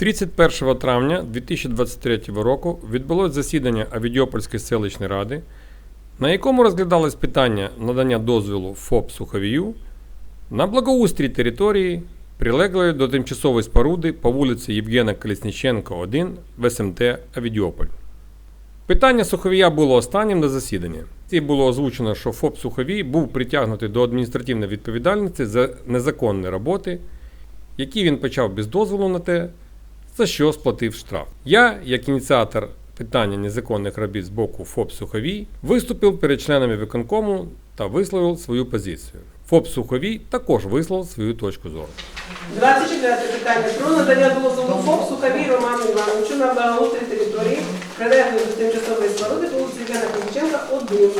31 травня 2023 року відбулось засідання Авідіопольської селищної ради, на якому розглядалось питання надання дозволу ФОП Суховію на благоустрій території, прилеглої до тимчасової споруди по вулиці Євгена Колісніченка, 1 в СМТ Авідіополь. Питання Суховія було останнім на засіданні. І було озвучено, що ФОП Суховій був притягнутий до адміністративної відповідальності за незаконні роботи, які він почав без дозволу на те, за що сплатив штраф. Я, як ініціатор питання незаконних робіт з боку ФОП Суховій, виступив перед членами виконкому та висловив свою позицію. ФОП Суховій також висловив свою точку зору. 24 питання про надання дозволу ФОП Суховій Роману Івановичу на благоустрій території, прилеглої до тимчасової споруди по вулиці Євгена Куліченка, 1.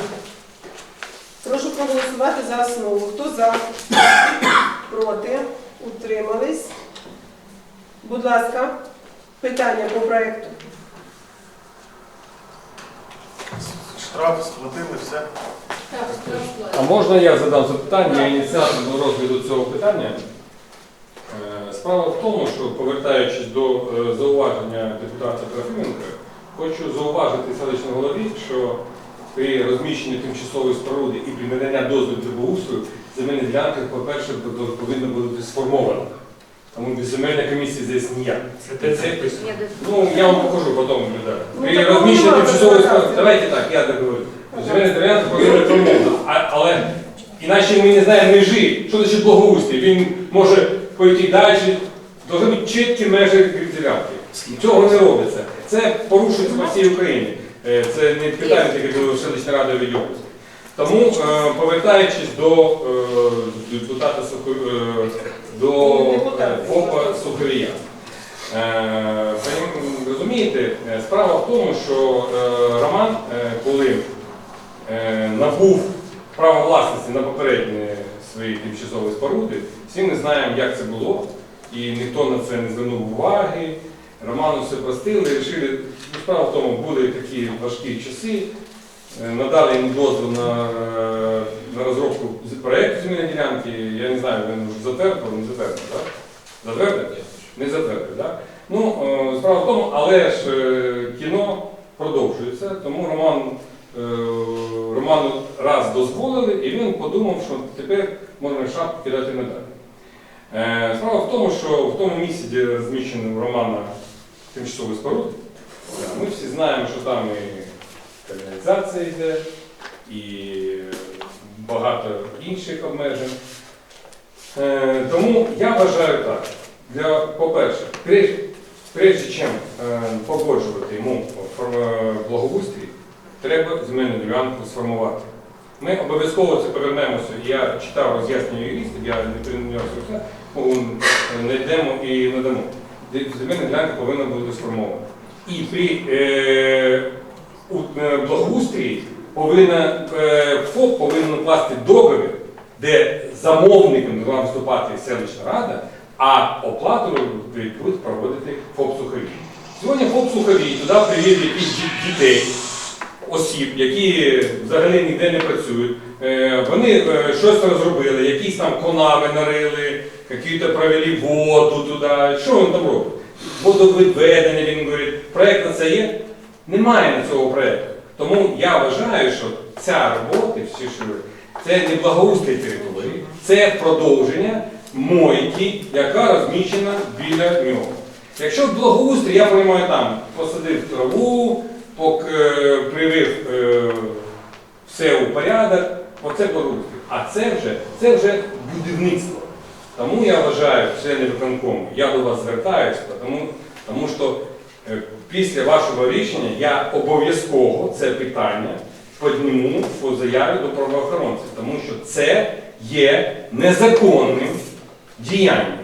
Прошу проголосувати за основу. Хто за? Проти? Утримались? Будь ласка, питання по проекту. Штраф сплатили, все. А можна я задам запитання? Я ініціатор до розгляду цього питання. Е, Справа в тому, що повертаючись до е, зауваження депутата Трофименка, хочу зауважити селищному голові, що при розміщенні тимчасової споруди і при надання дозволу для благоустрою земельні ділянки, по-перше, повинна бути сформована. Тому без земельної комісії здесь ніяк. Це це? Ну, я вам покажу потім. Ну, При розміщенні тимчасової споруди, давайте так, я договорю. Ділянка повинна промовна, а, але іначе ми не знаємо межі, що значить благоустрій. Він може пойти далі, Должны бути чіткі межі ділянки. Цього не робиться. Це порушується по всій Україні. Е, Це не питання тільки до селищної ради відомості. Тому, е, повертаючись до е, депутата до е, ФОПа Суховія. Е, Розумієте, е, справа в тому, що Роман, коли набув право власності на попередні свої тимчасові споруди, всі ми знаємо, як це було, і ніхто на це не звернув уваги. Роману все простили, вирішили, ну, справа в тому, були такі важкі часи, надали йому дозвіл на, е, на розробку проєкту земельної ділянки. Я не знаю, він затвердив, не затвердив, так? Затвердив? Не затвердив, так? Ну, е, справа в тому, але ж е, кіно продовжується, тому Роман, е, Роману раз дозволили, і він подумав, що тепер можна шапку кидати надалі. Е, Справа в тому, що в тому місці, де розміщено Романа тимчасовий споруд, ми всі знаємо, що там і каналізація йде, і багато інших обмежень. Е, Тому я вважаю так. Для, по-перше, прежде, чим е, погоджувати йому е, благоустрій, треба земельну ділянку сформувати. Ми обов'язково це повернемося. Я читав роз'яснення юристів, я не перейняв все, знайдемо і надамо. Земельна ділянка повинна бути сформована. І при е, у- е, благоустрії повинна, е, ФОП повинен укласти договір, де замовником мала виступати селищна рада, а оплату буде проводити ФОП Суховій. Сьогодні ФОП Суховій туди привів якісь дітей, осіб, які взагалі ніде не працюють. Е, Вони щось розробили, якісь там конави нарили, якісь провели воду туди. Що він там робить? Водовідведення, він говорить, проєкт на це є? Немає на цього проєкту. Тому я вважаю, що ця робота, всі ви- це не благоустрій території, це продовження мойки, яка розміщена біля нього. Якщо благоустрій, я розумію, там посадив траву, пок, е, привив е, все у порядок, оце благоустрій. А це вже, це вже будівництво. Тому я вважаю, члени виконкому, я до вас звертаюся, тому, тому що е, після вашого рішення я обов'язково це питання підніму по заяві до правоохоронців, тому що це є незаконним діянням.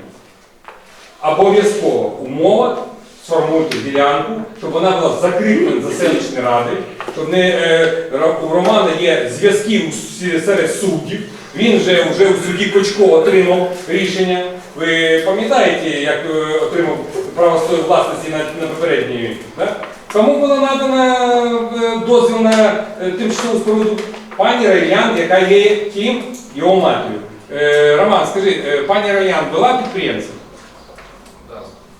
Обов'язково умова сформуйте ділянку, щоб вона була закріплена за селищні ради, щоб не е, у Романа є зв'язки серед суддів. Він вже, вже у суді Кочко отримав рішення. Ви пам'ятаєте, як е, отримав право своєї власності на, на попередній? Да? Кому було надано е, дозвіл на е, тимчасову споруду? Пані Райлян, яка є ким його матір'ю. Е, Роман, скажи, пані Райлян була підприємцем?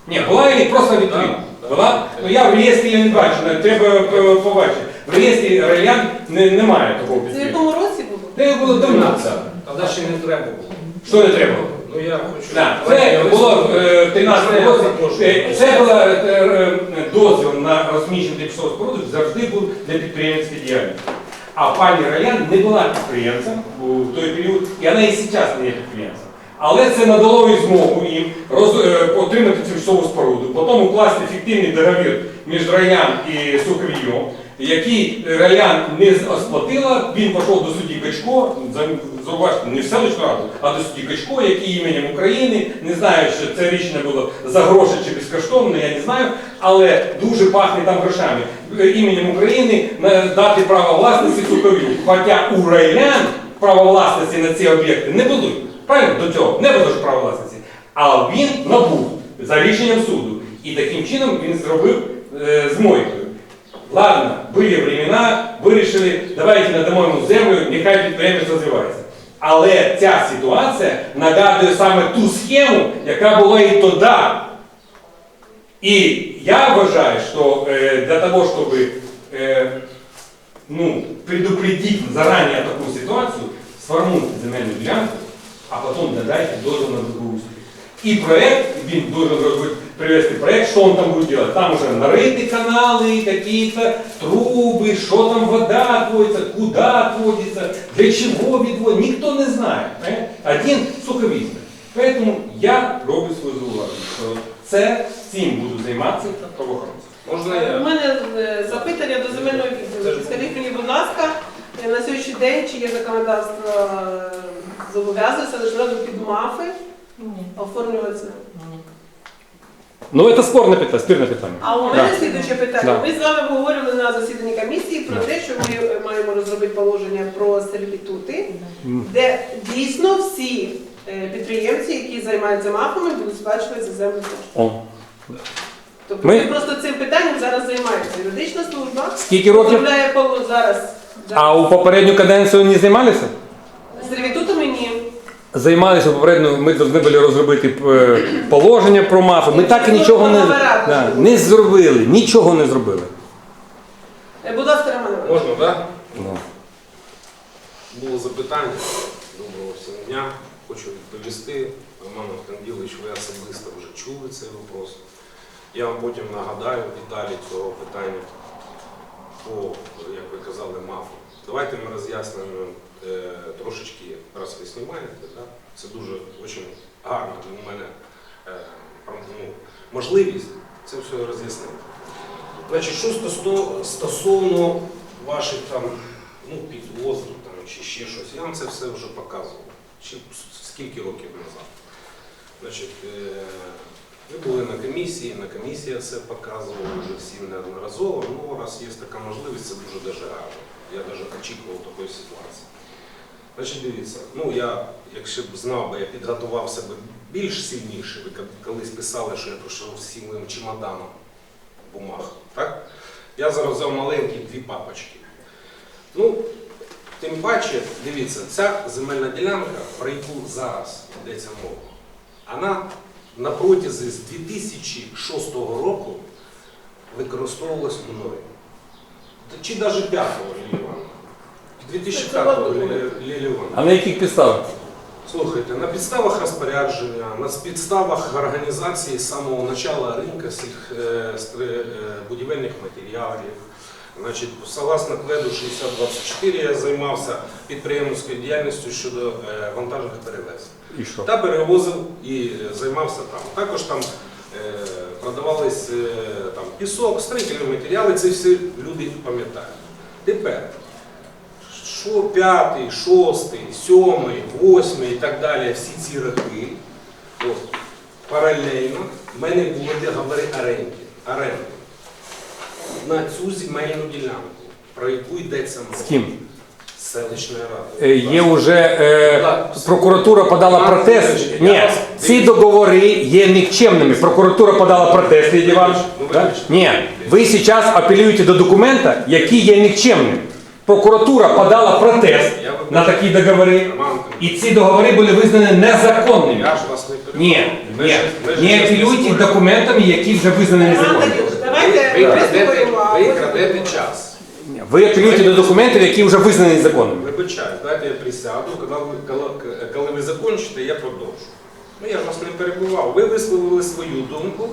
Ні, була і просто відкрита. Да. Була, ну я в реєстрі її не бачу, треба побачити. В реєстрі район не, немає такого Це в якому році було? Де було давно це? Тоді ще не треба було. Що не треба? Ну я хочу. Да, це було е, 13 році. Е, Це була е, е, дозвіл на розміщення тимчасових споруд завжди був для підприємницької діяльності. А пані Раян не була підприємцем у той період, і вона і зараз не є підприємцем. Але це надало їй змогу їм роз, е, отримати тимчасову споруду, потім укласти фіктивний договір між Раян і Суховієм, який Раян не сплатила, він пішов до судді Качко, за- зауважте, не в селищну раду, а до судді Качко, який іменем України, не знаю, що це рішення було за гроші чи безкоштовно, я не знаю, але дуже пахне там грошами. Іменем України дати право власності Суховію. Хоча у Раян право власності на ці об'єкти не було. Правильно? До цього не було ж права власності. А він набув за рішенням суду. І таким чином він зробив е, з мойкою. Ладно, були времена, вирішили, давайте надамо йому землю, нехай підприємець розвивається. Але ця ситуація нагадує саме ту схему, яка була і тоді. І я вважаю, що е, для того, щоб е, ну, предупредить заранее таку ситуацію, сформуйте земельну ділянку, а потім додайте дозвіл на благоустрій. І проект, він должен робити, привести проект, що він там буде делать. Там уже нарыты каналы, какие-то трубы, що там вода отводится, куда отводится, для чего відводиться, ніхто не знає. понимаете? Один суховізнер. Поэтому я роблю свою зауваження, що це цим буду займатися правоохоронці. Можна У я? мене е, запитання до земельного відділу. Скажіть мені, будь ласка, е, на сьогоднішній день чи є законодавство е, зобов'язує селищну раду під МАФи оформлюватися? Ну, це спорне питання, спірне питання. А у мене слідуюче питання. Да. Ми з вами говорили на засіданні комісії про те, що ми е, маємо розробити положення про сервітути, де дійсно всі е, підприємці, які займаються МАФами, будуть сплачувати за землю кошти. О. Тобто Ми- ми просто цим питанням зараз займаємося. Юридична служба Скільки років? розробляє поло зараз. А у попередню каденцію не займалися? Займалися попередньо, ми повинні були розробити е, положення про мафи. Ми так і нічого не, да, не зробили, нічого не зробили. Е, Будь ласка, Роман. Можна, так? Ну. Було запитання. Доброго всім дня. Хочу відповісти. Роман Канділович, ви особисто вже чули цей вопрос. Я вам потім нагадаю деталі цього питання по, як ви казали, мафу. Давайте ми роз'яснимо трошечки, раз ви знімаєте, да? це дуже очень гарно для мене е, ну, можливість це все роз'яснити. Значить, що стосовно, ваших там ну, там, чи ще щось, я вам це все вже показував. С- скільки років назад. Значить, е, ви були на комісії, на комісії я це показував вже всім неодноразово. Ну, раз є така можливість, це дуже дуже гарно. Я навіть очікував такої ситуації. Значить, дивіться, ну я, якщо б знав, би, я підготував себе більш сильніше. Ви колись писали, що я пройшов з цілим чемоданом бумаг. Так? Я зараз взяв маленькі дві папочки. Ну, тим паче, дивіться, ця земельна ділянка, про яку зараз йдеться мова, вона на протязі з 2006 року використовувалась мною. Чи навіть 5-го Лілі Івановна. 2005-го Лілі А на яких підставах? Слухайте, на підставах розпорядження, на підставах організації з самого початку ринку сільх, будівельних матеріалів. Значить, согласно кведу 6024 я займався підприємницькою діяльністю щодо е, вантажних перевезень. І що? Та перевозив і займався там. Також там е, продавались е, там, пісок, строїтельні матеріали, це всі люди пам'ятають. Тепер, що п'ятий, шостий, сьомий, восьмий і так далі, всі ці роки, от, паралельно в мене були договори оренди, оренди на цю земельну ділянку, про яку йдеться мова. З ким? З селищної ради. Е, Є вже е, прокуратура подала протест. Ні, ці договори є нікчемними. Прокуратура подала протест, Лідія Іванович. Ну, вибачте. Ні, ви зараз апелюєте до документа, який є нікчемним. Прокуратура подала протест на такі договори, і ці договори були визнані незаконними. Ні, ні, не апелюйте документами, які вже визнані незаконними. Ви, давайте крадете, час. Ви апелюєте до документів, які вже визнані незаконними. Вибачаю, дайте я присяду, коли ви, коли, коли ви закінчите, я продовжу. Ну я ж вас не перебував. Ви висловили свою думку,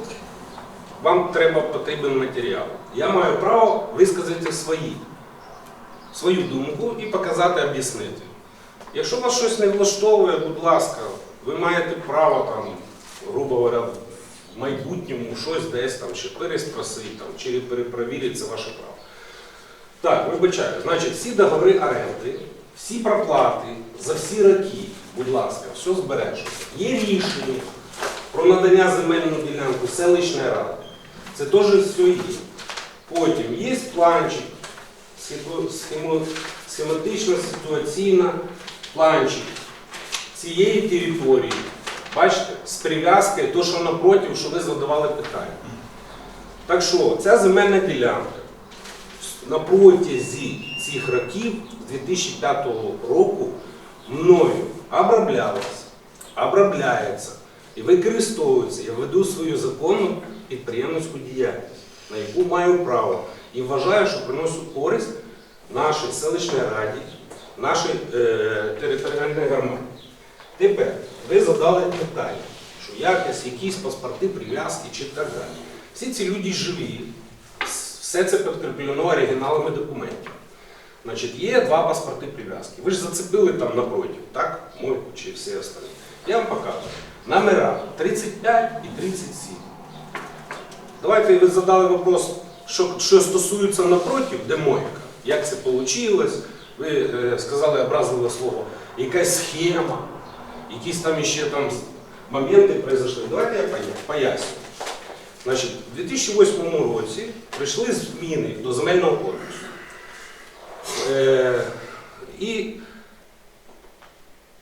вам треба потрібен матеріал. Я маю право висказати свої, свою думку і показати, об'яснити. Якщо вас щось не влаштовує, будь ласка, ви маєте право там, грубо говоря, в майбутньому щось десь там чи переспросити, там, чи перепровірити, це ваше право. Так, вибачаю. Значить, всі договори оренди, всі проплати за всі роки, будь ласка, все збережено. Є рішення про надання земельну ділянку селищної ради. Це теж все є. Потім є планчик, схематично ситуаційна планчик цієї території. Бачите, з прив'язкою, то, що напротив, що ви задавали питання. Так що, ця земельна ділянка на протязі цих років, з 2005 року, мною оброблялася, обробляється і використовується. Я веду свою законну підприємницьку діяльність, на яку маю право. І вважаю, що приношу користь нашій селищній раді, нашій е, територіальній громаді. Тепер ви задали питання, що якось якісь паспорти, прив'язки чи так далі. Всі ці люди живі, все це підкріплено оригіналами документів. Значить, є два паспорти прив'язки. Ви ж зацепили там напротив, так? Мой чи всі останні. Я вам покажу. Номера 35 і 37. Давайте ви задали вопрос, що, що стосується напротив, де мойка. Як це вийшло? Ви е, сказали образливе слово. Якась схема, якісь там ще там моменти произошли. Давайте я поя- поясню. Значить, у 2008 році прийшли зміни до земельного кодексу. Е, і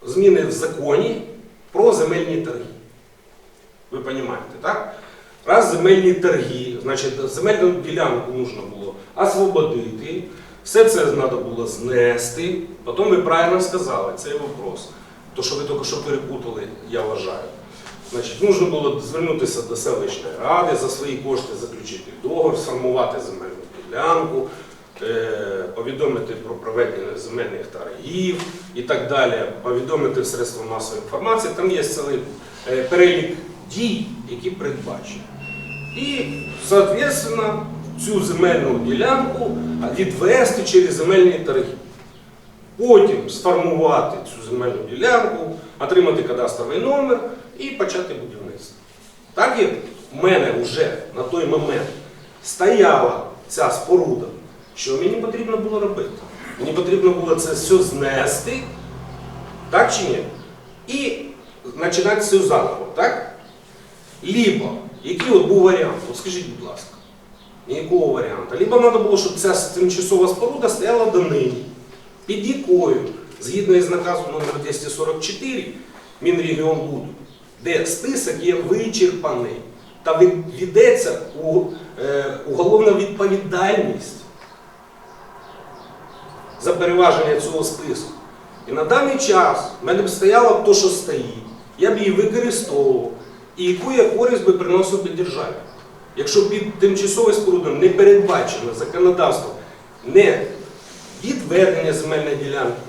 зміни в законі про земельні торги. Ви розумієте, так? Раз земельні торги, значить земельну ділянку потрібно було освободити, все це треба було знести. Потім ви правильно сказали, цей вопрос. То, що ви тільки що перепутали, я вважаю. Значить, потрібно було звернутися до селищної ради, за свої кошти заключити договір, сформувати земельну ділянку, е, повідомити про проведення земельних торгів і так далі, повідомити в средства масової інформації. Там є цілий е, перелік дій, які передбачені. І, соответственно, цю земельну ділянку відвести через земельні торги. Потім сформувати цю земельну ділянку, отримати кадастровий номер і почати будівництво. Так як в мене вже на той момент стояла ця споруда, що мені потрібно було робити? Мені потрібно було це все знести, так чи ні? І починати все заново, так? Либо, який от був варіант? От скажіть, будь ласка, ніякого варіанту. Либо треба було, щоб ця тимчасова споруда стояла до нині, під якою, згідно із наказом номер 244 Мінрегіонбуду, де список є вичерпаний та від- ведеться у, е, уголовна відповідальність за переваження цього списку. І на даний час в мене б стояло то, що стоїть, я б її використовував, і яку я користь би приносив би державі. Якщо під тимчасовою спорудою не передбачено законодавством не відведення земельної ділянки,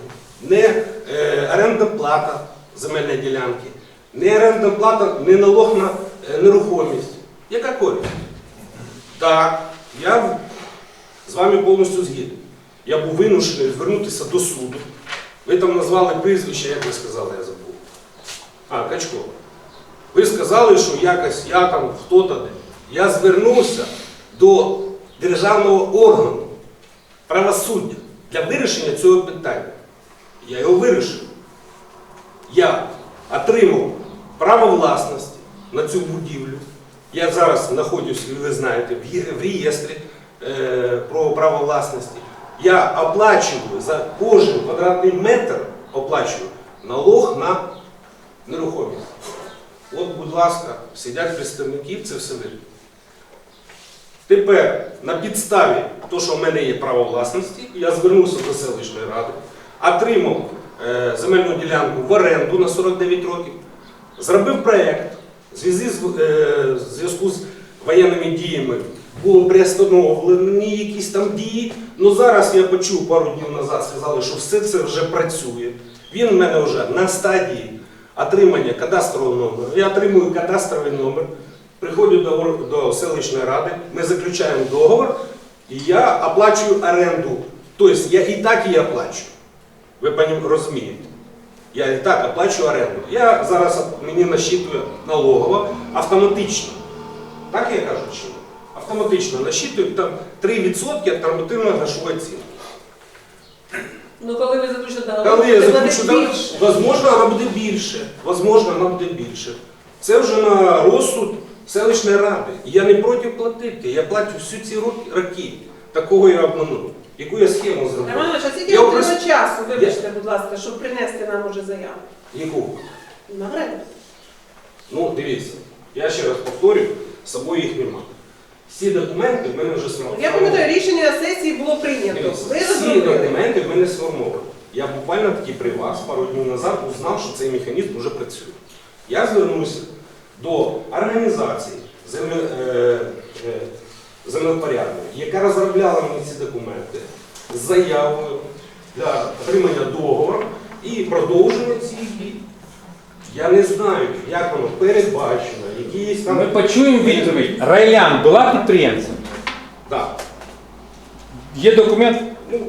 не е, орендна плата земельної ділянки, не орендна плата, не налог на е, нерухомість. Яка користь? Так, я з вами повністю згідний. Я був вимушений звернутися до суду. Ви там назвали прізвище, як ви сказали, я забув. А, Качко. Ви сказали, що якось я там хто-то де. Я звернувся до державного органу правосуддя для вирішення цього питання. Я його вирішив. Я отримав право власності на цю будівлю. Я зараз знаходжусь, ви знаєте, в реєстрі е, про право власності. Я оплачую за кожен квадратний метр оплачую налог на нерухомість. От, будь ласка, сидять представники, це все видно. Тепер на підставі того, що в мене є право власності, я звернувся до селищної ради, отримав е, земельну ділянку в оренду на 49 років, зробив проєкт, в зв'язку е, з воєнними діями було приостановлені якісь там дії. Ну зараз я почув пару днів назад, сказали, що все це вже працює. Він в мене вже на стадії отримання кадастрового номеру. Я отримую кадастровий номер, приходжу до, до селищної ради, ми заключаємо договор, і я оплачую оренду. Тобто я і так її оплачую. Ви розумієте? Я і так оплачую оренду. Я зараз мені насчитує налогова автоматично. Так я кажу чи ні? Автоматично насчитує там 3% від нормативної грошової ціни. Ну коли ви заключите договор, Коли я договор, більше. возможно, вона буде більше. Возможно, вона буде більше. Це вже на розсуд селищної ради. І Я не проти платити. Я платю всі ці роки- роки. Такого я обманув. Яку я схему зробив? Роман, а скільки Я вам просто- часу, вибачте, будь ласка, щоб принести нам уже заяву? Яку? На время. Ну, дивіться, я ще раз повторюю, з собою їх немає. Всі документи в мене вже сформовані. Я пам'ятаю, рішення сесії було прийнято. Ви всі розробили. документи в мене сформовані. Я буквально таки при вас пару днів назад узнав, що цей механізм вже працює. Я звернувся до організації земле, е, е, землепорядної, яка розробляла мені ці документи з заявою для отримання договору і продовження цих дій. Я не знаю, як воно передбачено, якісь там. Ми почуємо відповідь. Райлян була підприємцем. Так. Є документ? Ну,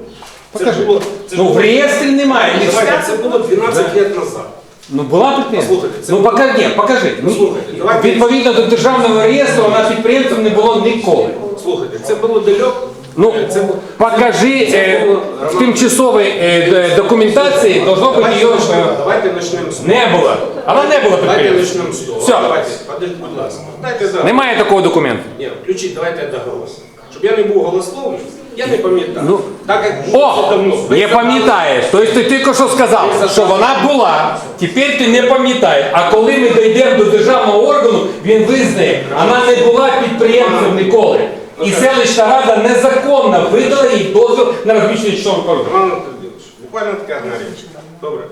це Покажи. було, це ж Ну в було- реєстрі немає. ні Давайте, це було 12 років назад. Ну була підприємцем? Послухайте, це Ну було- покажи, ні, покажи. Ну, слухайте, давайте- Відповідно до державного реєстру вона підприємцем не було ніколи. Слухайте, це було далеко. Ну, це було- покажи е, в тимчасовій е, д- документації, должно бути Давайте її почнемо, давайте почнемо з не було. Вона не з того. Все. Давайте, подождіть, будь ласка. Дайте да. Немає такого документу. Ні, включіть, давайте я доголос. Щоб я не був голословним, я не пам'ятаю. Ну, так як було це О, давно. Ви не пам'ятаєш. Тобто ти тільки що сказав, що вона була. Тепер ти не пам'ятаєш. А коли ми дійдемо до державного органу, він визнає, вона не була підприємцем ніколи. І селищна рада незаконно видала їй дозвіл на розміщення кордону. Роман Анатолійович, буквально така одна річ. Добре.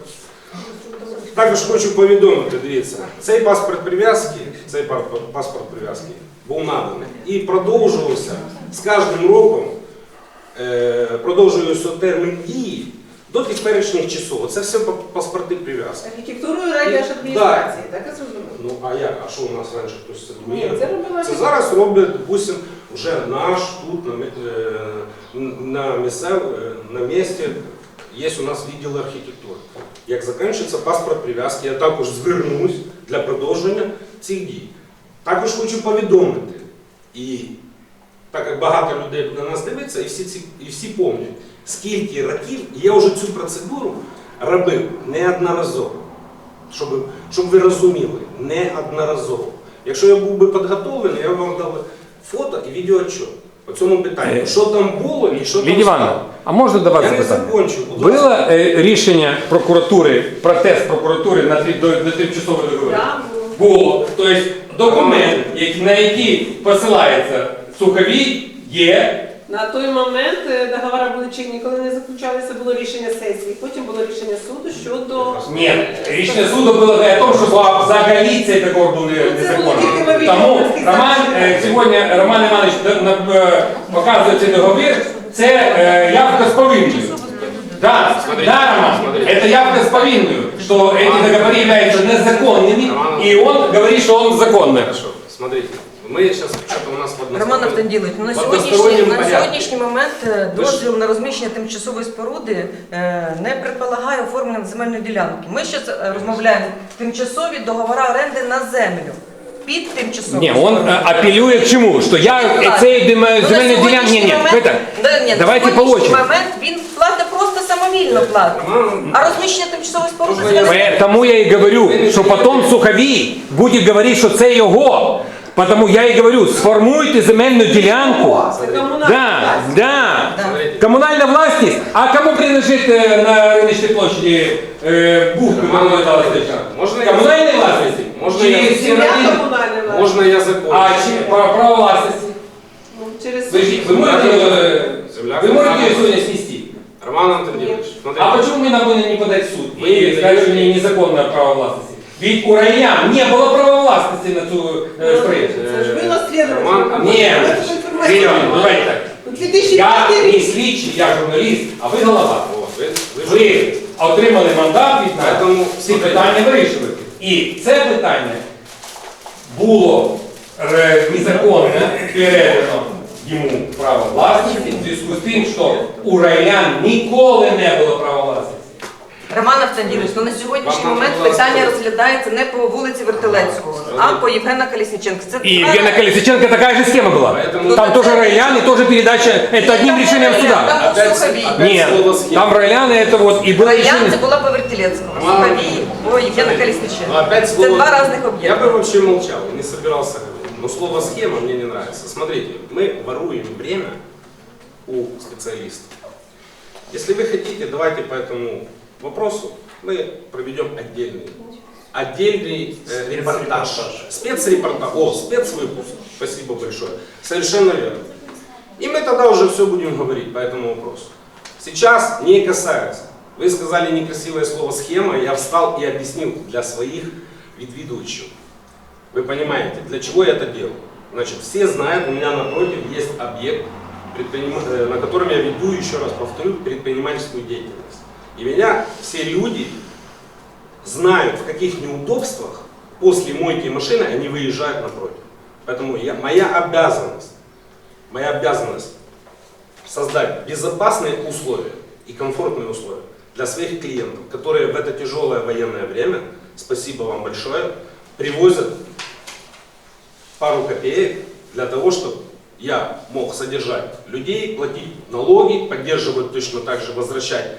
Також хочу повідомити, дивіться, цей паспорт прив'язки, цей паспорт прив'язки був наданий і продовжувався з кожним роком, е, продовжується термін дії до теперішніх часов. Це все паспорти прив'язки. Архітектурою райдержадміністрації, так я зрозуміла. Ну а як? А що у нас раніше хтось це робив? це Це зараз роблять, допустим, вже наш тут на, е, е, на місці є у нас відділ архітектури. Як закінчиться паспорт прив'язки, я також звернусь для продовження цих дій. Також хочу повідомити, і так як багато людей буде нас дивитися, і всі, ці, і всі пам'ятають, скільки років я вже цю процедуру робив неодноразово. Щоб, щоб ви розуміли, неодноразово. Якщо я був би підготовлений, я б вам дав фото і відеоотчет по цьому питанню. Е, Що там було і що там Лідія Івановна, стало. а можна до вас Я не запитання? закончу, будь ласка. Було е, рішення прокуратури, протест прокуратури на, три- до, на тимчасовий договір? Да, було. Тобто документ, який- на який посилається суховій, є. На той момент е, договори були чинні, коли не заключалися, було рішення сесії. Потім було рішення суду щодо Ні, рішення суду було не о том, що була взагалі цей договор був не- Ну, це було тільки незаконний. вивідно, Тому наскільки Роман, я е, сьогодні Роман Іванович д- на- е, показує цей договір, це е, явка з повинною. Да, да, Роман, это явка с повинную, что эти договоры являются незаконными, и он говорит, что он законный. Хорошо, смотрите. Мы сейчас, что-то у нас в одностороннем- Роман Автанділович, ну, на в сьогоднішній, одностороннем на порядке. сьогоднішній момент е, Ви ж- дозвіл на розміщення тимчасової споруди е, не предполагає оформлення земельної ділянки. Ми ще е, розмовляємо тимчасові договори оренди на землю. Під тимчасову Не, он споруду. э, апеллует к чему? Что я Так. цей Ну, на земельный делян... Не, сьогоднішній не, момент- это... Да, ні, на Давайте по сьогоднішній очереди. момент він платить просто самовільно платить. Роман, А розміщення тимчасової споруди Можна я- це Тому я і говорю, що потім Суховій буде говорити, що це його. Потому я і говорю, сформуйте земельну ділянку. Це комунальна Да, власність. да. смотрите. Комунальна власність. А кому принадлежить э, на рыночной площади э, бухта, которая дала Можно я- Комунальной власности? Можно Чи я- всі Земля родини? комунальна власність. Можно я закончу? А чи право право власності? Ну, чи Подождите, вы можете, э, Земля вы можете ее коммунальная. сегодня снести? Роман Антонович, смотрите. А почему мы напомнили не подать в суд Вы и не сказать, что даете- не незаконное право властности? Ведь у районян не было права властности на ту э, строение. Це ж ви наслідуєте. Роман, Ні, Ігор, давайте так. У 2005 Я не рік. слідчий, я журналіст, а ви голова. Вот, вы, вы же- Ви отримали мандат від нас, Поэтому всі питання вирішувати. І це питання було ре- незаконно передано йому право власності в зв'язку з тим, що у районян ніколи не було права власності. Роман Автанділович, ну на сьогоднішній Вам момент надо було питання сказати. розглядається не по вулиці Вертилецького, а по Євгена Колісніченка. Це И два- Евгения Колесниченко такая же схема была. Поэтому- Там тоже райлян и тоже передача, это одним решением суда. Там був Опять- Суховій. опять Нет, слово схема. там райляны это вот и было Райлян це решение. була по Вертилецькому, Роман- Суховій по Євгена Но Колісніченка. опять Це слово... два різних Я об'єкти. бы вообще молчал, не собирался говорить. Но слово схема мне не нравится. Смотрите, мы воруем время у специалистов. Если вы хотите, давайте по этому вопросу мы проведем отдельный, отдельный э, репортаж. Спецрепортаж. О, спецвыпуск. Спасибо большое. Совершенно верно. И мы тогда уже все будем говорить по этому вопросу. Сейчас не касается. Вы сказали некрасивое слово схема, я встал и объяснил для своих ведущих. Вы понимаете, для чего я это делаю? Значит, все знают, у меня напротив есть объект, э, на котором я веду, еще раз повторю, предпринимательскую деятельность. И меня все люди знают, в каких неудобствах после мойки машины они выезжают напротив. Поэтому я, моя обязанность, моя обязанность создать безопасные условия и комфортные условия для своих клиентов, которые в это тяжелое военное время, спасибо вам большое, привозят пару копеек для того, чтобы я мог содержать людей, платить налоги, поддерживать точно так же, возвращать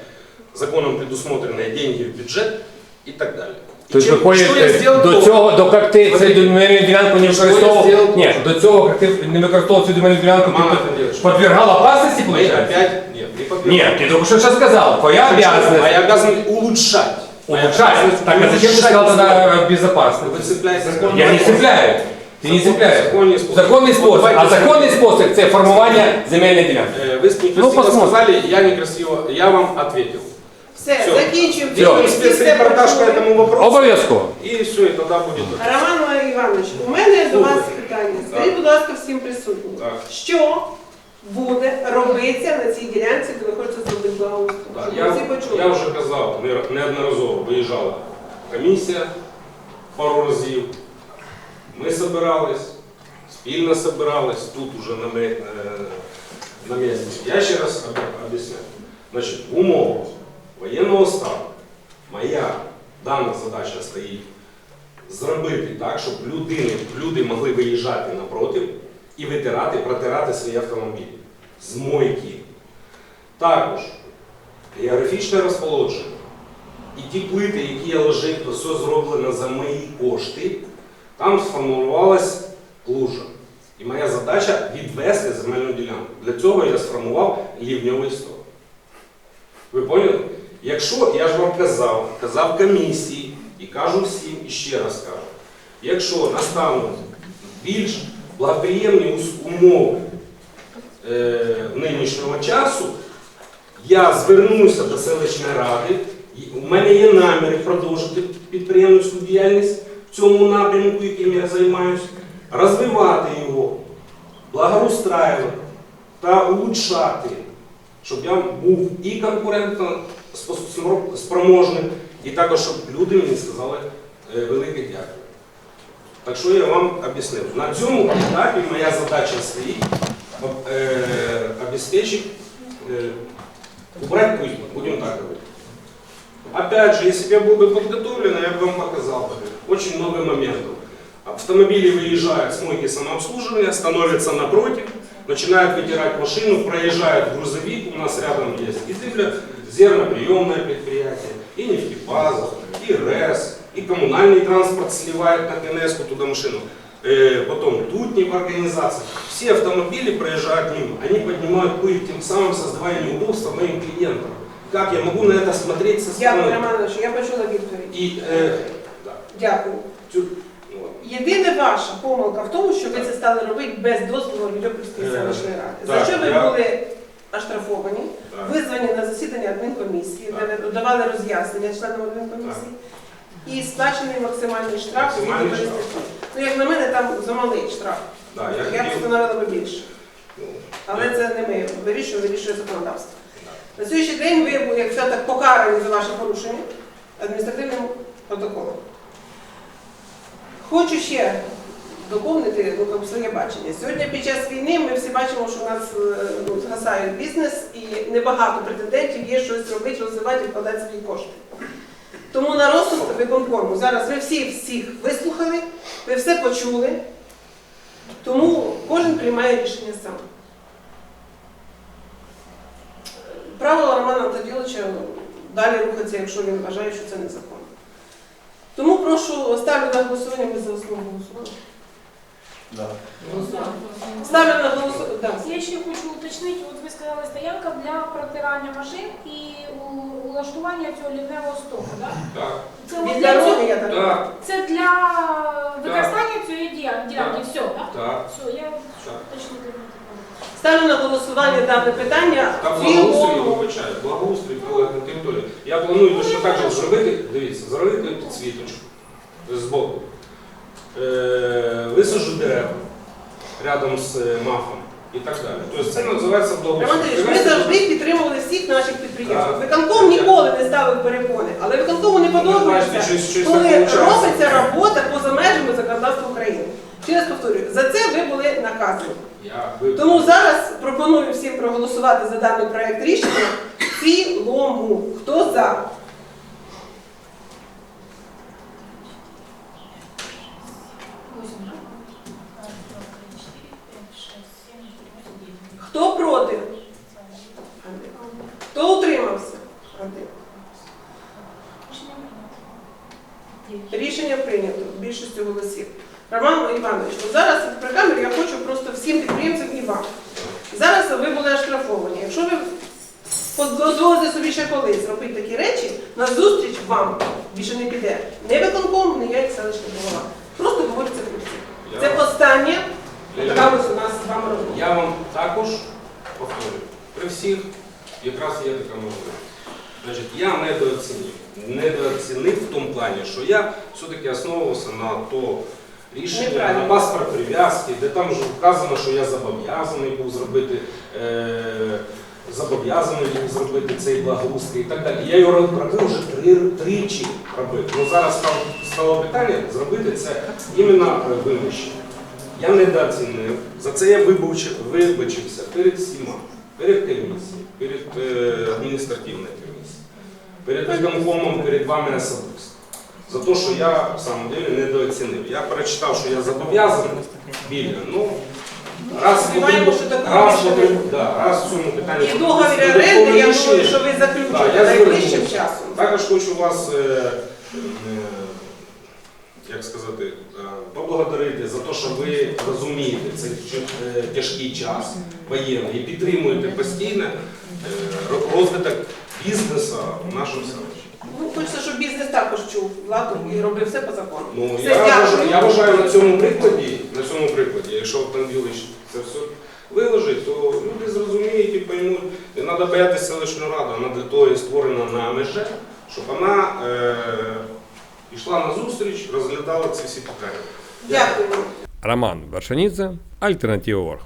законом предусмотренные деньги в бюджет и так далее. И Тобто чем- виходить, что я сделал до до- цього, до як ти цю Смотрите, земельну ділянку не що я використовував, зробив? ні, до цього, як ти не використовував цю земельну ділянку, Роман ти Анатольевич. подвергал опасности, Мы получается? опять, нет, не подвергал. Нет, ты только что сейчас сказал, твоя обязанность Моя обязанность улучшать. Моя улучшать. обязанность Так, а зачем ты улучшать сказал тогда условия. безопасность? Вы цепляетесь за Я не цепляю. Ти не Закон- цепляєш. законний спосіб. Законний спосіб. А Давайте законний спосіб це формування земельної ділянки. Э, Вы некрасиво Ну, посмотрим. сказали, я некрасиво, я вам ответил. Все, Все. закінчуємо. Делаем Всі все спецрепортаж по этому вопросу. Обов'язково. И все, и тогда будет. Роман Іванович, у мене до вас питання. Скажіть, будь ласка, всім присутнім. Так. Що буде робитися на цій ділянці, де ви хочете зробити благоустрій? Да, Щоб Я, всі почули. я вже казав, не- неодноразово виїжджала комісія пару разів. Ми збирались, спільно збирались, тут уже на, ме- е, на місці. Я ще раз об- об'ясняю. Значить, в умовах воєнного стану моя дана задача стоїть зробити так, щоб людини, люди могли виїжджати напротив і витирати, протирати свої автомобілі з мойки. Також географічне розположення. І ті плити, які я ложив, то все зроблено за мої кошти, там сформувалась лужа. І моя задача відвести земельну ділянку. Для цього я сформував лівньовий стол. Ви поняли? Якщо я ж вам казав, казав комісії і кажу всім, і ще раз кажу, якщо настануть більш благоприємні умови е, нинішнього часу, я звернуся до селищної ради. У мене є наміри продовжити підприємницьку діяльність в цьому напрямку, яким я займаюся, розвивати його, благоустраювати та улучшати, щоб я був і конкурентно спроможним, і також, щоб люди мені сказали е, велике дякую. Так що я вам об'яснив. На цьому етапі моя задача стоїть е, обеспечить э, убрать пыль, будем так говорить. Опять же, если бы я был бы подготовлен, я бы вам показал бы очень много моментов. Автомобили выезжают с мойки самообслуживания, становятся напротив, начинают вытирать машину, проезжают грузовик, у нас рядом есть и земля, зерноприемное предприятие, и нефтепаза, и РЭС, и коммунальный транспорт сливает на КНС туда машину. Э, потом Дутник организация. Все автомобили проезжают мимо, они поднимают пыль, тем самым создавая неудобства моим клиентам. Как я могу на это смотреть со Дякую, стороны? Роман Іванович, я почула відповідь. И, э, да, Дякую. Єдине ваша помилка в тому, що ви це стали робити без дозволу Львівської Е, селищної ради. За що ви були оштрафовані, визвані на засідання адмінкомісії, де ви давали роз'яснення членам адмінкомісії, і сплачений максимальний штраф. Максимальний згідно штраф. Ну, як на мене, там замалий штраф. Да, я Я б хотів, встановила би більше. ну, Але це не ми вирішуємо, вирішує законодавство. На сьогоднішній день ви, як все так покарані за ваше порушення адміністративним протоколом. Хочу ще доповнити ну, своє бачення. Сьогодні під час війни ми всі бачимо, що у нас е, ну, згасає бізнес і небагато претендентів є щось робити, розвивати і вкладати свої кошти. Тому на розсуд виконкому зараз ви всі всіх вислухали, ви все почули, тому кожен приймає рішення сам. Право Романа Таділовича далі рухатися, якщо він вважає, що це незаконно. Тому прошу ставлю на голосування, основу голосували. Да. Ставлю на голосування. Да. Я ще хочу уточнити, от ви сказали стоянка для протирання машин і у- улаштування цього лівневого стоку, да? так, Це, Від для дороги цього- я так. так, це для використання цієї діля- ділянки, все, так? так. Все, я Так. Ставлю на голосування дане питання. Та в благоустрій, цілому. вибачаю, благоустрій прилеглої території. Я планую точно так же зробити, дивіться, зробити підсвіточку збоку. Е, висаджу дерева рядом з е, мафом і так далі. Тобто це називається Роман благоустрій. Андрійович, ми Привести завжди підтримували всіх наших підприємств. Так. Виконком ніколи не ставив перепони, але виконкому не Ну, бачите, подобається, щось- щось коли так виходить. робиться робота поза межами законодавства України. Ще раз повторюю, за це ви були наказані. Тому зараз пропоную всім проголосувати за даний проект рішення в цілому. Хто за? Хто проти? Хто утримався? Рішення прийнято більшістю голосів. Роман Іванович, от зараз при камері я хочу просто всім підприємцям і вам. Зараз ви були оштрафовані. Якщо ви дозволите собі ще колись робити такі речі, на зустріч вам більше не піде. Не виконком, не я як селищний голова. Просто говориться про це. Це Я- остання Ліля, така ось у нас з вами розмова. Я вам також повторюю, при всіх якраз є така можливість. Значить, я недооцінив. Недооцінив в тому плані, що я все-таки основувався на то рішення, на паспорт прив'язки, де там вже вказано, що я зобов'язаний був зробити. Е- Зобов'язаний зробити цей благоустрій і так далі. Я його робив вже три, тричі робив. Ну зараз стало, стало питання зробити це іменно е, вимушено. Я недооцінив. За це я вибачив, вибачився перед всіма, перед комісією, перед е, адміністративною комісією, перед виконкомом, перед вами особисто. За те, що я в самом деле недооцінив. Я перечитав, що я зобов'язаний біля. Ну, раз, Сподіваємо, потрібно- що такого раз, більше потрібно- да, раз в цьому питанні І договір потрібно оренди, я думаю, рішення. що ви Да, заключите я найближчим звернувся. часом. Також хочу вас, е, е, як сказати, е, поблагодарити за те, що ви розумієте цей ч- е, тяжкий час воєнний і підтримуєте постійно е, розвиток бізнесу в нашому селищі. Ну, хочеться, щоб бізнес також чув владу і робив все по закону. Ну, Все, я, дякую. вважаю, я вважаю на цьому прикладі, на цьому прикладі, якщо Панвілич це все виложить, то люди зрозуміють і поймуть, не треба боятися селищну раду, вона для того і створена на МЖ, щоб вона е, йшла на зустріч, розглядала ці всі питання. Дякую. Роман Вершанідзе, Альтернатива Орг.